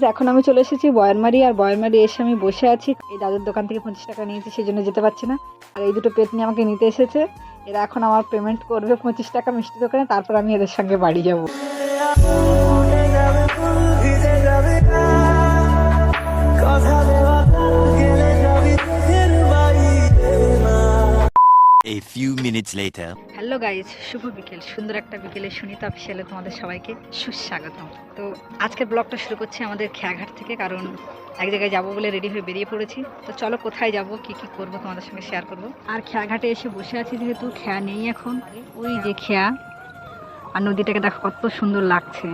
Guys এখন আমি চলে এসেছি বয়ারমারি আর বয়ানমারি এসে আমি বসে আছি। এই দাদুর দোকান থেকে পঁচিশ টাকা নিয়েছি সেই জন্য যেতে পারছি না। আর এই দুটো পেট নিয়ে আমাকে নিতে এসেছে। এরা এখন আমার পেমেন্ট করবে পঁচিশ টাকা মিষ্টি দোকানে, তারপর আমি এদের সঙ্গে বাড়ি যাব। A few minutes later. Hello guys শুভ বিকেল। সুন্দর একটা বিকেলে সুনিতা অফিসিয়ালে তোমাদের সবাইকে সুস্বাগতম। তো আজকের ব্লগটা শুরু করছি আমাদের খেয়াঘাট থেকে, কারণ এক জায়গায় যাব বলে রেডি হয়ে বেরিয়ে পড়েছি। তো চলো কোথায় যাব, কি কি করব তোমাদের সঙ্গে শেয়ার করব। আর খেয়াঘাটে এসে বসে আছি যেহেতু, খেয়া নেই এখন। ওই যে খেয়া। আর নদীটাকে দেখো কত সুন্দর লাগছে।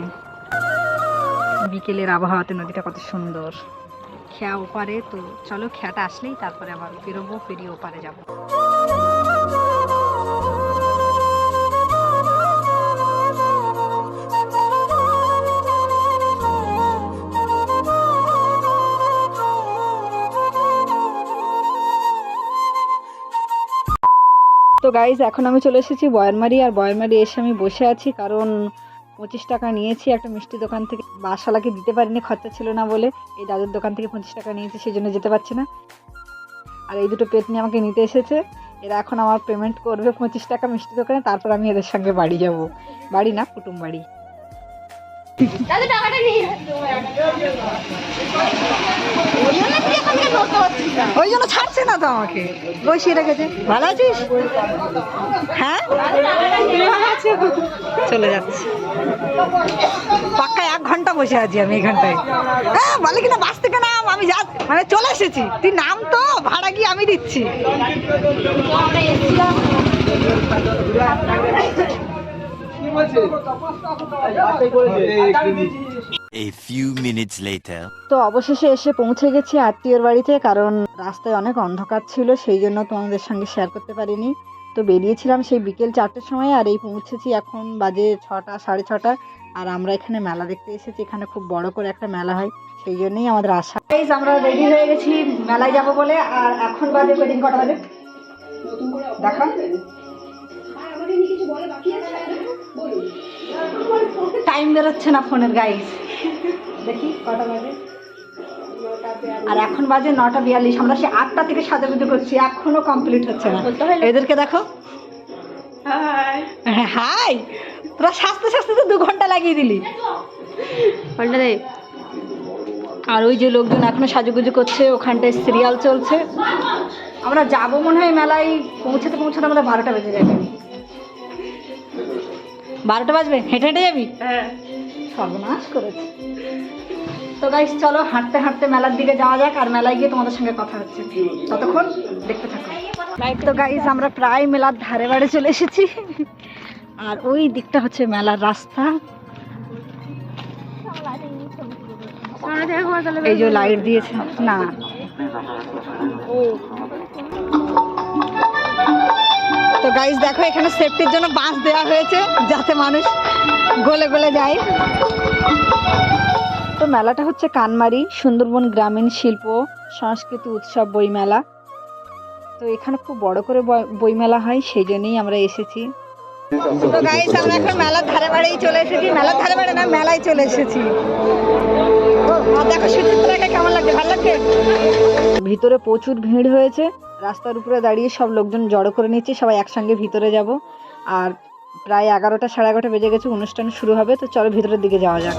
বিকেলের আবহাওয়াতে নদীটা কত সুন্দর। খেয়া ওপারে, তো চলো খেয়াটা আসলেই তারপরে আবার বেরোবো পেরিয়ে ওপারে যাব। তো গাইজ এখন আমি চলে এসেছি বয়ারমারি আর বয়ারমারি এসে আমি বসে আছি কারণ পঁচিশ টাকা নিয়েছি একটা মিষ্টি দোকান থেকে। বাসওয়ালাকে দিতে পারিনি খরচা ছিল না বলে। এই দাদুর দোকান থেকে পঁচিশ টাকা নিয়েছি সেই জন্য যেতে পারছি না। আর এই দুটো পেট নিয়ে আমাকে নিতে এসেছে। এরা এখন আমার পেমেন্ট করবে পঁচিশ টাকা মিষ্টি দোকানে তারপর আমি এদের সঙ্গে বাড়ি যাব। বাড়ি না কুটুম বাড়ি। ওই জন্য ছাড়ছে না তো আমাকে। বসিয়ে রেখেছে ভালো আছিস? হ্যাঁ? চলে যাচ্ছে। পাক্কা এক ঘণ্টা বসে আছি আমি এখানটায়। হ্যাঁ বলে কিনা বাস থেকে নাম আমি যা মানে চলে এসেছি। তুই নাম তো ভাড়া গিয়ে আমি দিচ্ছি। A few minutes later. তো অবশেষে এসে পৌঁছে গেছি আত্মীয়র বাড়িতে, কারণ রাস্তায় অনেক অন্ধকার ছিল, সেই জন্য তোমাদের সঙ্গে শেয়ার করতে পারিনি। তো বেরিয়েছিলাম সেই বিকেল চারটের সময়, আর এই পৌঁছেছি এখন বাজে ছটা, সাড়ে ছটা, আর আমরা এখানে মেলা দেখতে এসেছি, এখানে খুব বড় করে একটা মেলা হয়, সেই জন্যই আমাদের আশা। আমরা রেডি হয়ে গেছি, মেলায় যাব বলে, আর এখন বাজে কদিন কটা বাজে? দেখা টাইম বেরোচ্ছে না ফোনের গাইস দেখি কটা বাজে? আর এখন বাজে নটা বিয়াল্লিশ। আমরা সে আটটা থেকে সাজা সাজাগুজু করছি এখনও কমপ্লিট হচ্ছে না। এদেরকে দেখো। হ্যাঁ, হাই তোরা সাজতে সাজতে তো দু ঘণ্টা লাগিয়ে দিলি। আর ওই যে লোকজন এখনও সাজুগুজু করছে ওখানটায় সিরিয়াল চলছে। আমরা যাব মনে হয় মেলায় পৌঁছাতে পৌঁছাতে আমাদের বারোটা বেজে যাবে। বারোটা বাজবে হেঁটে হেঁটে যাবি? সর্বনাশ করেছে। তো গাইস চলো হাঁটতে হাঁটতে মেলার দিকে যাওয়া যাক আর মেলায় গিয়ে তোমাদের সঙ্গে কথা হচ্ছে। ততক্ষণ দেখতে থাকো। তো গাইস আমরা প্রায় মেলার ধারে বাড়ে চলে এসেছি। আর ওই দিকটা হচ্ছে মেলার রাস্তা। এই যে লাইট দিয়েছে। না। তো গাইজ দেখো, এখানে সেফটির জন্য বাঁশ দেওয়া হয়েছে যাতে মানুষ গলে গলে যায়। তো মেলাটা হচ্ছে কানমারি, সুন্দরবন গ্রামীণ শিল্প সংস্কৃতি উৎসব, বইমেলা। তো এখানে খুব বড় করে বই- বইমেলা হয় সেই জন্যই আমরা এসেছি। তো গাইস আমরা এখন মেলার ধারে বাড়েই চলে এসেছি। মেলার ধারে বাড়ে না, মেলায় চলে এসেছি। আর দেখো, সুচিত্রাকে কেমন লাগছে? ভালো লাগছে? ভিতরে প্রচুর ভিড় হয়েছে। রাস্তার উপরে দাঁড়িয়ে সব লোকজন জড়ো করে নিচ্ছে, সবাই একসঙ্গে ভিতরে যাব। আর প্রায় এগারোটা, সাড়ে এগারোটা বেজে গেছে, অনুষ্ঠান শুরু হবে, তো চলো ভিতরের দিকে যাওয়া যাক।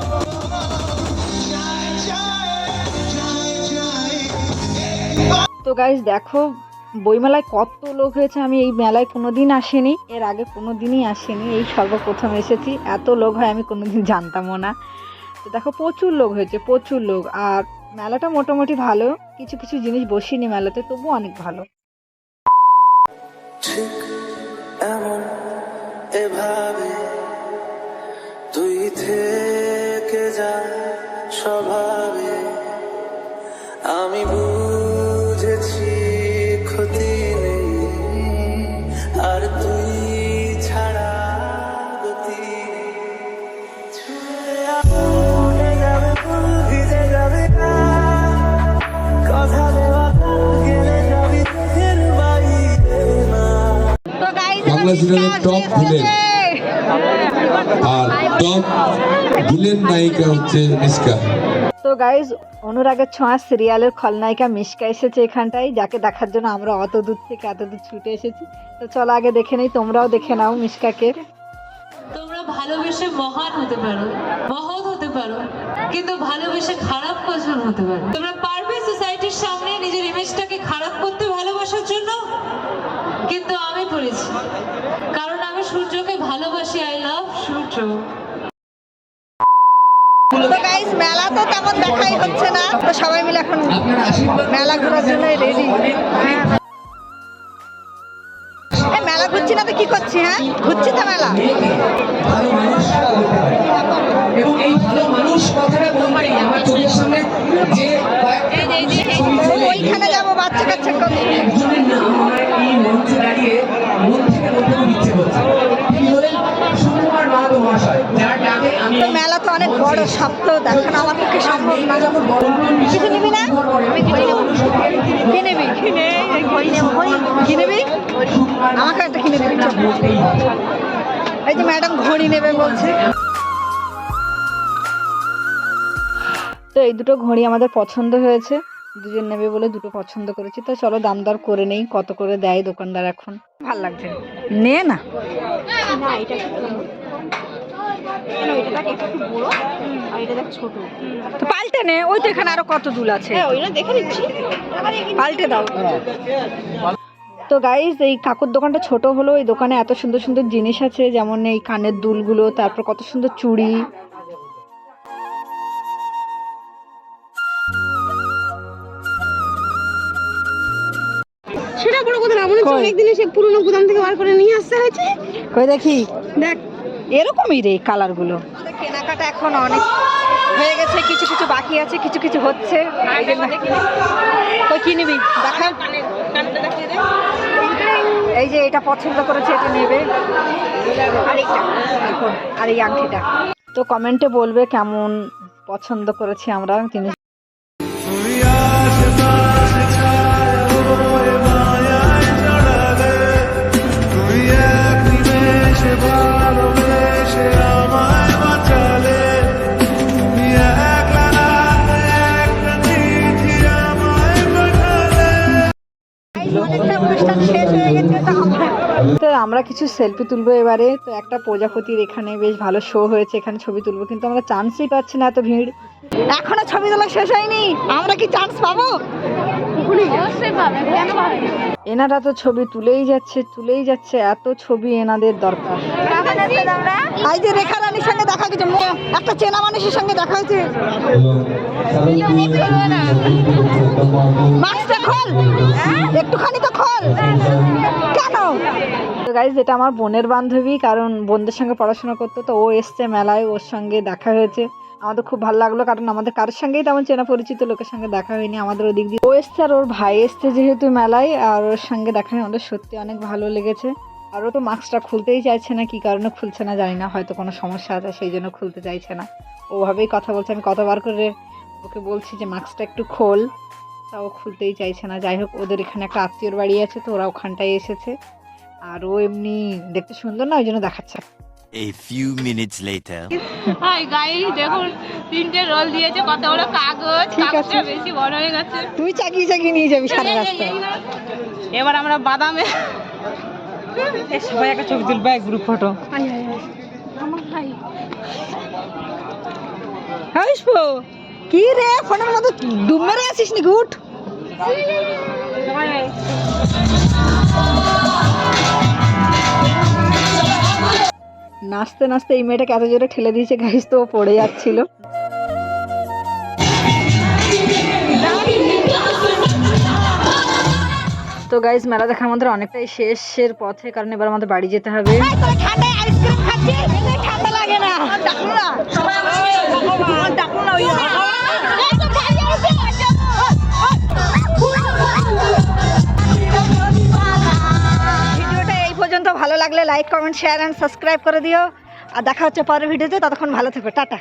তো গাইজ দেখো, বইমেলায় কত লোক হয়েছে, আমি এই মেলায় কোনো কোনোদিন আসিনি, এর আগে কোনো কোনোদিনই আসিনি, এই সর্বপ্রথম এসেছি, এত লোক হয় আমি কোনোদিন জানতামও না। তো দেখো, প্রচুর লোক হয়েছে, প্রচুর লোক, আর মেলাটা মোটামুটি ভালো। কিছু কিছু জিনিস বসিনি মেলাতে তবু অনেক ভালো। ঠিক এমন এভাবে তুই থেকে যা স্বভাবে আমি বাংলা সিরিয়ালের টপ ভিলেন আর টপ ভিলেন নায়িকা হচ্ছে মিসকা তো গাইজ অনুরাগের ছোঁয়া সিরিয়ালের খলনায়িকা মিশকা এসেছে এখানটায় যাকে দেখার জন্য আমরা অত দূর থেকে এত দূর ছুটে এসেছি। তো চলো আগে দেখে নেই তোমরাও দেখে নাও মিশকাকে। তোমরা ভালোবেসে মহান হতে পারো মহৎ হতে পারো কিন্তু ভালোবেসে খারাপ পছন্দ হতে পারো। তোমরা পারবে সোসাইটির সামনে নিজের ইমেজটাকে খারাপ করতে কিন্তু আমি করেছি। কারণ আমি সূর্যকে ভালোবাসি আই লাভ সূর্য। মেলা তো তেমন দেখাই হচ্ছে না। তো সবাই মিলে এখন মেলা ঘোরার জন্য রেডি মেলা ঘুরছি না তো কি করছি হ্যাঁ? ঘুরছি তো মেলা। মানুষ এবং এই ভালো মানুষ কথাটা বলতেই আমার অনেক বড় সপ্তাহ দেখানো, আমার পক্ষে সম্ভব না। কিছু নিবি না? আমাকে একটা কিনে এই যে ম্যাডাম ঘড়ি নেবে বলছে। তো এই দুটো ঘড়ি আমাদের পছন্দ হয়েছে, দুজন নেবে বলে দুটো পছন্দ করেছি। তো চলো দাম দর করে নেই, কত করে দেয় দোকানদার এখন? ভালো লাগছে। নে না। তো পাল্টে নে ওই তো এখানে আরও কত দুল আছে। পাল্টে দাও। তো গাইজ এই কাকুর দোকানটা ছোট হলো এই দোকানে এত সুন্দর সুন্দর জিনিস আছে যেমন এই কানের দুলগুলো তারপর কত সুন্দর চুড়ি। সেটা বড় কথা না মনে হচ্ছে? অনেকদিন সে পুরনো গুদাম থেকে বার করে নিয়ে আসতে হয়েছে। কই দেখি? দেখ এরকমই রে কালারগুলো কেনাকাটা এখন অনেক হয়ে গেছে কিছু কিছু বাকি আছে কিছু কিছু হচ্ছে। কি নিবি দেখা। এই যে এটা পছন্দ করেছে এটা নেবে। আর এই আংটিটা। তো কমেন্টে বলবে কেমন পছন্দ করেছি আমরা জিনিস তো আমরা কিছু সেলফি তুলবো এবারে। তো একটা প্রজাপতির এখানে বেশ ভালো শো হয়েছে, এখানে ছবি তুলবো, কিন্তু আমরা চান্সই পাচ্ছি না এত ভিড়। এখনও ছবি তোলা শেষ হয়নি। আমরা কি চান্স পাবো? এনারা তো ছবি তুলেই যাচ্ছে তুলেই যাচ্ছে এত ছবি এনাদের দরকার। এই যে রেখা রানীর সঙ্গে দেখা গেছে একটা চেনা মানুষের সঙ্গে দেখা হয়েছে। মাস্কটা খোল। একটুখানি তো খোল। কেন? তো গাইজ এটা আমার বোনের বান্ধবী কারণ বোনদের সঙ্গে পড়াশোনা করতো তো ও এসছে মেলায় ওর সঙ্গে দেখা হয়েছে। আমাদের খুব ভালো লাগল, কারণ আমাদের কারোর সঙ্গেই তেমন চেনা পরিচিত, লোকের সঙ্গে দেখা হয়নি, আমাদের ওদিক দিয়ে ও এসছে আর ওর ভাই এসছে যেহেতু মেলায়, আর ওর সঙ্গে দেখা হয়ে আমাদের সত্যি অনেক ভালো লেগেছে। আর ও তো মাস্কটা খুলতেই চাইছে না, কি কারণে খুলছে না জানি না, হয়তো কোনো সমস্যা আছে, সেই জন্য খুলতে চাইছে না। ওভাবেই কথা বলছে, আমি কতবার করে ওকে বলছি যে, মাস্কটা একটু খোল। তা ও খুলতেই চাইছে না। যাই হোক, ওদের এখানে একটা আত্মীয়র বাড়ি আছে, তো ওরা ওখানটায় এসেছে। আর ও এমনি দেখতে সুন্দর না, ওই জন্য দেখাচ্ছে A few minutes later. Hi guys দেখুন তিনটে রোল দিয়েছে কত বড় কাগজ ঠিক আছে। কাগজটা বেশি বড় হয়ে গেছে। তুই চাকিয়ে চাকিয়ে নিয়ে যাবি সারা রাস্তা এবার আমরা বাদামে সবাই একটা ছবি তুলবে গ্রুপ ফটো হাসবো কি রে ফোনের মধ্যে ডুব মেরে আছিস নি গুট নাচতে নাচতে এই মেয়েটাকে এত জোরে ঠেলে দিয়েছে গাইস তো পড়ে যাচ্ছিল। তো গাইজ মেলা দেখা আমাদের অনেকটাই শেষের পথে কারণ এবার আমাদের বাড়ি যেতে হবে। ঠান্ডা লাগে না। ভালো লাগলে like comment share and subscribe করে দিও। আর দেখা হচ্ছে পরের ভিডিওতে ততক্ষণ ভালো থাকবে টাটা।